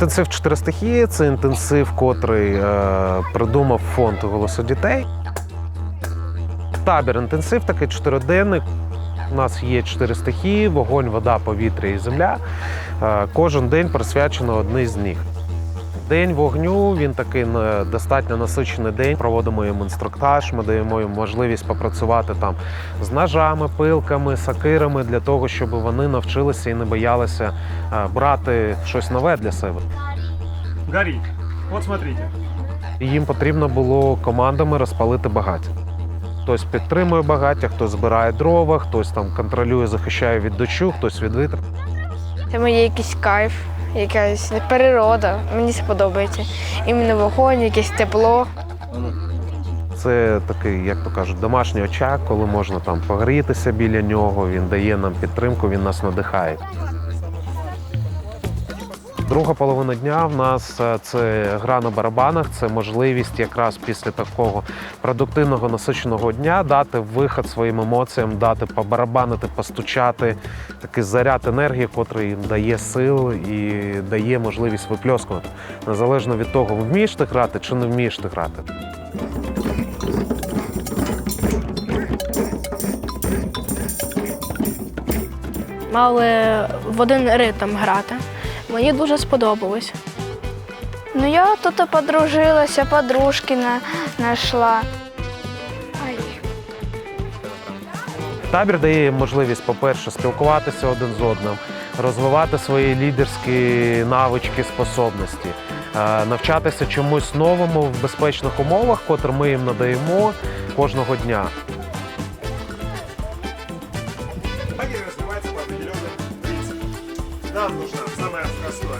Інтенсив чотири стихії це інтенсив, котрий е, придумав фонд «Голосу дітей. Табір інтенсив такий чотириденний. У нас є чотири стихії: вогонь, вода, повітря і земля. Е, Кожен день присвячено одній з них. День вогню він такий е, достатньо насичений день. Проводимо їм інструктаж, ми даємо їм можливість попрацювати там з ножами, пилками, сакирами для того, щоб вони навчилися і не боялися е, брати щось нове для себе. Горит. Вот смотрите. Їм потрібно було командами розпалити багаття. Хтось підтримує багаття, хтось збирає дрова, хтось там контролює, захищає від дощу, хтось від вітру. Це моє якийсь кайф, якась природа. Мені подобається. Іменно вогонь, якесь тепло. Це такий, як то кажуть, домашній очаг, коли можна там погрітися біля нього. Він дає нам підтримку, він нас надихає. Друга половина дня в нас е, це гра на барабанах. Це можливість якраз після такого продуктивного насиченого дня дати вихід своїм емоціям, дати побарабанити, постучати, такий заряд енергії, котрий дає сил і дає можливість випльоскувати. Незалежно від того, вмієш ти грати чи не вмієш ти грати. мали в один ритм грати. Мені дуже сподобалось. Ну я тут подружилася, подружки знайшла. Табір дає можливість, по-перше, спілкуватися один з одним, розвивати свої лідерські навички, способності, е, навчатися чомусь новому в безпечних умовах, котре ми їм надаємо кожного дня. Нам нужна самое простое – вода,